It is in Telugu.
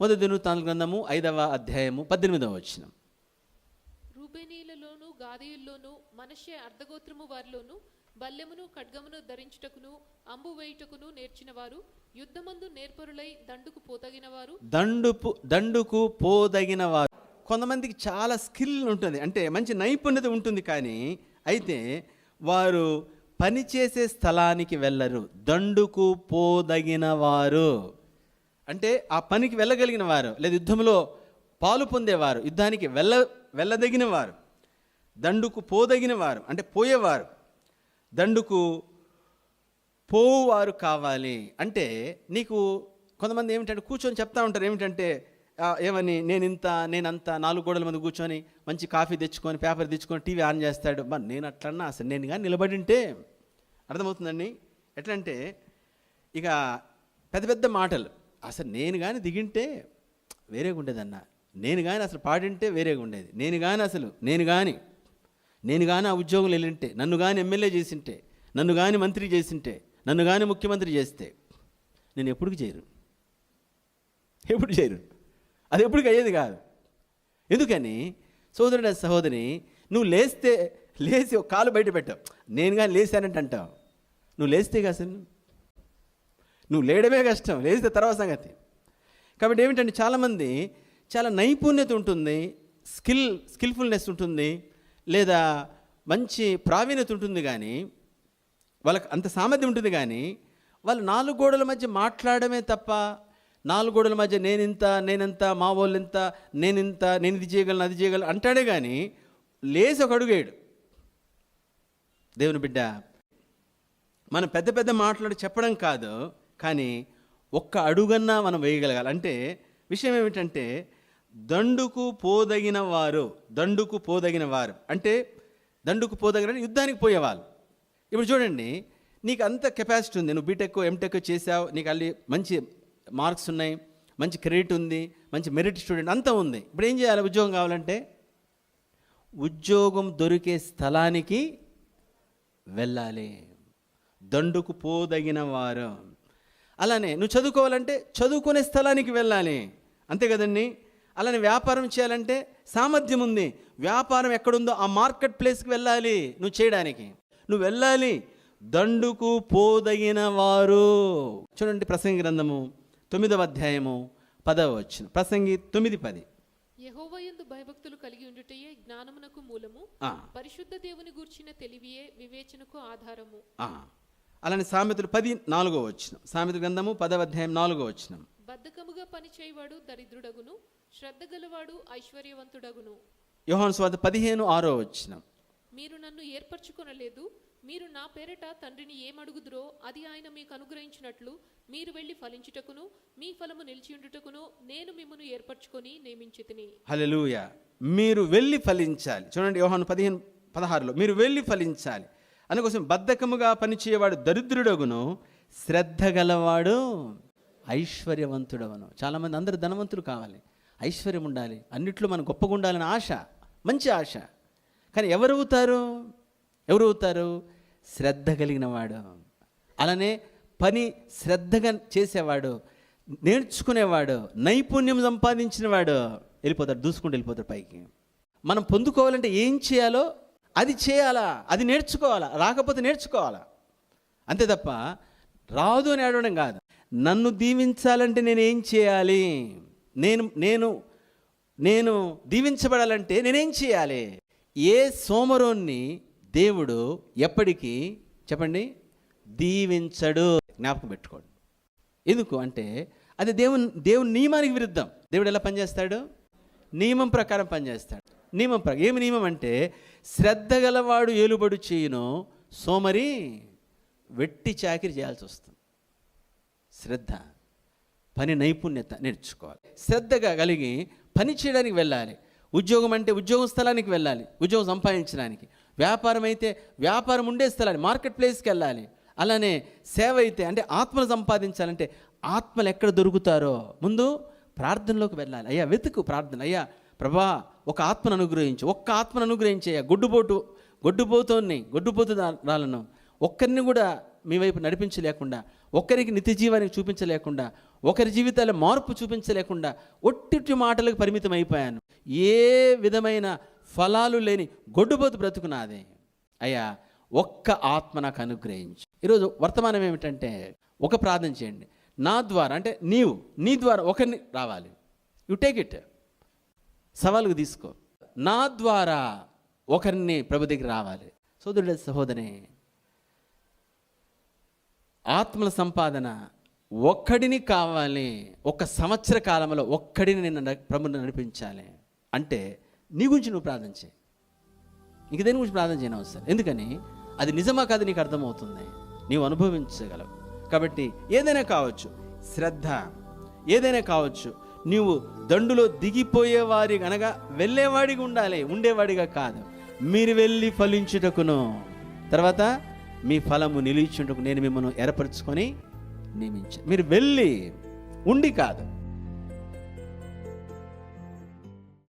మొదటి దినవృత్తాంత గ్రంథము ఐదవ అధ్యాయము పద్దెనిమిదవ వచనం. రూబేనీయులలోను గాదీయుల్లోను మనషే అర్ధగోత్రము వారిలోను బల్లెమును ఖడ్గమును ధరించుటకును అంబు వేయుటకును నేర్చిన వారు యుద్ధమందు నేర్పరులై దండుకు పోతగిన వారు దండుపు దండుకు పోదగిన వారు కొంతమందికి చాలా స్కిల్ ఉంటుంది అంటే మంచి నైపుణ్యత ఉంటుంది కానీ అయితే వారు పనిచేసే స్థలానికి వెళ్ళరు దండుకు పోదగిన వారు అంటే ఆ పనికి వెళ్ళగలిగిన వారు లేదా యుద్ధంలో పాలు పొందేవారు యుద్ధానికి వెళ్ళ వెళ్ళదగిన వారు దండుకు పోదగిన వారు అంటే పోయేవారు దండుకు పోవారు కావాలి. అంటే నీకు కొంతమంది ఏమిటంటే కూర్చొని చెప్తా ఉంటారు ఏమిటంటే ఏమని? నేను ఇంత నేనంత నాలుగు గోడల మంది కూర్చొని మంచి కాఫీ తెచ్చుకొని పేపర్ తెచ్చుకొని టీవీ ఆన్ చేస్తాడు. మరి నేను అట్లన్నా అసలు నేను కానీ నిలబడి ఉంటే అర్థమవుతుందండి? ఎట్లా అంటే ఇక పెద్ద పెద్ద మాటలు. అసలు నేను కానీ దిగింటే వేరేగా ఉండేదన్న. నేను కానీ అసలు పాడింటే వేరేగా ఉండేది. నేను కానీ అసలు నేను కానీ నేను కానీ ఆ ఉద్యోగం వెళ్ళింటే నన్ను కానీ ఎమ్మెల్యే చేసింటే నన్ను కానీ మంత్రి చేసింటే నన్ను కానీ ముఖ్యమంత్రి చేస్తే నేను ఎప్పుడు చేయరు ఎప్పుడు చేయరు అది ఎప్పుడు అయ్యేది కాదు. ఎందుకని? సోదరుడు సహోదరి నువ్వు లేస్తే లేచి ఒక కాలు బయట పెట్టావు నేను కానీ లేచానంటే అంటావు. నువ్వు లేస్తే కాదు అసలు? నువ్వు లేడమే కష్టం లేస్తే తర్వాత సంగతి. కాబట్టి ఏమిటంటే చాలామంది చాలా నైపుణ్యత ఉంటుంది స్కిల్ స్కిల్ఫుల్నెస్ ఉంటుంది లేదా మంచి ప్రావీణ్యత ఉంటుంది కానీ వాళ్ళకి అంత సామర్థ్యం ఉంటుంది కానీ వాళ్ళు నాలుగు గోడల మధ్య మాట్లాడమే తప్ప నాలుగు గోడల మధ్య నేనింత నేనంత మా వాళ్ళు ఇంత నేనింత నేను ఇది చేయగలను అది చేయగలను అంటాడే కానీ లేచి ఒక అడుగేడు దేవుని బిడ్డ మనం పెద్ద పెద్ద మాట్లాడి చెప్పడం కాదు కానీ ఒక్క అడుగన్నా మనం వేయగలగాలి. అంటే విషయం ఏమిటంటే దండుకు పోదగిన వారు దండుకు పోదగిన వారు. అంటే దండుకు పోదగిన యుద్ధానికి పోయేవాళ్ళు. ఇప్పుడు చూడండి నీకు అంత కెపాసిటీ ఉంది. నువ్వు బీటెక్ ఎంటెక్ చేసావు నీకు అల్లి మంచి మార్క్స్ ఉన్నాయి మంచి క్రెడిట్ ఉంది మంచి మెరిట్ స్టూడెంట్ అంతా ఉంది. ఇప్పుడు ఏం చేయాలి? ఉద్యోగం కావాలంటే ఉద్యోగం దొరికే స్థలానికి వెళ్ళాలి. దండుకు పోదగిన వారు. అలానే నువ్వు చదువుకోవాలంటే చదువుకునే స్థలానికి వెళ్ళాలి. అంతే కదండి? అలానే వ్యాపారం చేయాలంటే సామర్థ్యం ఉంది. వ్యాపారం ఎక్కడుందో ఆ మార్కెట్ ప్లేస్కి వెళ్ళాలి నువ్వు చేయడానికి. నువ్వు వెళ్ళాలి దండుకు పోదగిన వారు. చూడండి ప్రసంగి గ్రంథము తొమ్మిదవ అధ్యాయము పదవ వచ్చిన ప్రసంగి తొమ్మిది పది. యహోవయందు భయభక్తులు కలిగి ఉండుటయే జ్ఞానమునకు మూలము. పరిశుద్ధ దేవుని గూర్చిన తెలివియే వివేచనకు ఆధారము. అలానే సామెతలు పది నాలుగో వచ్చిన సామెత గ్రంథము పదవ అధ్యాయం నాలుగో వచ్చిన బద్ధకముగా పనిచేయవాడు దరిద్రుడగును శ్రద్ధ గలవాడు ఐశ్వర్యవంతుడగును. యోహాను స్వాత పదిహేను ఆరో వచ్చిన మీరు నన్ను ఏర్పరచుకొనలేదు మీరు నా పేరట తండ్రిని ఏమడుగుదురో అది ఆయన మీకు అనుగ్రహించినట్లు మీరు వెళ్ళి ఫలించుటకును మీ ఫలము నిలిచియుండుటకును నేను మిమ్మను ఏర్పరచుకొని నియమించితిని. హల్లెలూయ. మీరు వెళ్ళి ఫలించాలి. చూడండి యోహాను పదిహేను పదహారులో. మీరు వెళ్ళి ఫలించాలి. అందుకోసం బద్ధకముగా పనిచేయవాడు దరిద్రుడగును శ్రద్ధ గలవాడు ఐశ్వర్యవంతుడవను చాలామంది అందరూ ధనవంతులు కావాలి ఐశ్వర్యం ఉండాలి అన్నిట్లో మనం గొప్పగా ఉండాలని ఆశ మంచి ఆశ. కానీ ఎవరవుతారు ఎవరవుతారు ఎవరు అవుతారు శ్రద్ధ కలిగిన వాడు అలానే పని శ్రద్ధగా చేసేవాడు నేర్చుకునేవాడు నైపుణ్యం సంపాదించినవాడు వెళ్ళిపోతాడు దూసుకుంటూ వెళ్ళిపోతాడు పైకి. మనం పొందుకోవాలంటే ఏం చేయాలో అది చేయాలా? అది నేర్చుకోవాలా? రాకపోతే నేర్చుకోవాలా? అంతే తప్ప రాదు అని అడగడం కాదు. నన్ను దీవించాలంటే నేను ఏం చేయాలి? నేను నేను నేను దీవించబడాలంటే నేనేం చేయాలి? ఏ సోమరోన్ని దేవుడు ఎప్పటికీ చెప్పండి దీవించడు. జ్ఞాపకం పెట్టుకోండి. ఎందుకు అంటే అది దేవుని దేవుని నియమానికి విరుద్ధం. దేవుడు ఎలా పనిచేస్తాడు? నియమం ప్రకారం పనిచేస్తాడు. నియమం ప్రకారం ఏమి నియమం అంటే శ్రద్ధ గలవాడు ఏలుబడు చేయను సోమరి వెట్టి చాకిరి చేయాల్సి వస్తుంది. శ్రద్ధ పని నైపుణ్యత నేర్చుకోవాలి. శ్రద్ధగా కలిగి పని చేయడానికి వెళ్ళాలి. ఉద్యోగం అంటే ఉద్యోగ స్థలానికి వెళ్ళాలి ఉద్యోగం సంపాదించడానికి. వ్యాపారం అయితే వ్యాపారం ఉండే స్థలాన్ని మార్కెట్ ప్లేస్కి వెళ్ళాలి. అలానే సేవ అయితే అంటే ఆత్మలు సంపాదించాలంటే ఆత్మలు ఎక్కడ దొరుకుతారో ముందు ప్రార్థనలోకి వెళ్ళాలి. అయ్యా వెతుకు ప్రార్థన అయ్యా ప్రభా ఒక ఆత్మను అనుగ్రహించు. ఒక్క ఆత్మను అనుగ్రహించేయ గొడ్డుపోటు గొడ్డుపోతోని గొడ్డుపోతు రాలను. ఒక్కరిని కూడా మీ వైపు నడిపించలేకుండా ఒక్కరికి నిత్య జీవానికి చూపించలేకుండా ఒకరి జీవితాల మార్పు చూపించలేకుండా ఒట్టిటి మాటలకు పరిమితం అయిపోయాను. ఏ విధమైన ఫలాలు లేని గొడ్డుబోతు బ్రతుకునాదే అయ్యా ఒక్క ఆత్మ నాకు అనుగ్రహించు. ఈరోజు వర్తమానం ఏమిటంటే ఒక ప్రార్థన చేయండి. నా ద్వారా అంటే నీవు నీ ద్వారా ఒకరిని రావాలి. యు టేక్ ఇట్ సవాలుకు తీసుకో. నా ద్వారా ఒకరిని ప్రభు దగ్గర రావాలి. సోదరుడు సహోదరి ఆత్మల సంపాదన ఒక్కడిని కావాలి ఒక సంవత్సర కాలంలో ఒక్కడిని నేను ప్రభుని నడిపించాలి అంటే నీ గురించి నువ్వు ప్రార్థన చేయి. ఇంక దేని గురించి ప్రార్థన చేయని అవసరం ఎందుకని? అది నిజమా కాదు నీకు అర్థమవుతుంది. నీవు అనుభవించగలవు. కాబట్టి ఏదైనా కావచ్చు శ్రద్ధ ఏదైనా కావచ్చు నీవు దండులో దిగిపోయేవారి అనగా వెళ్ళేవాడిగా ఉండాలి ఉండేవాడిగా కాదు. మీరు వెళ్ళి ఫలించుటకును. తర్వాత మీ ఫలము నిలిచుటకు నేను మిమ్మల్ని ఏర్పరచుకొని నియమించాను మీరు వెళ్ళి ఉండి కాదు.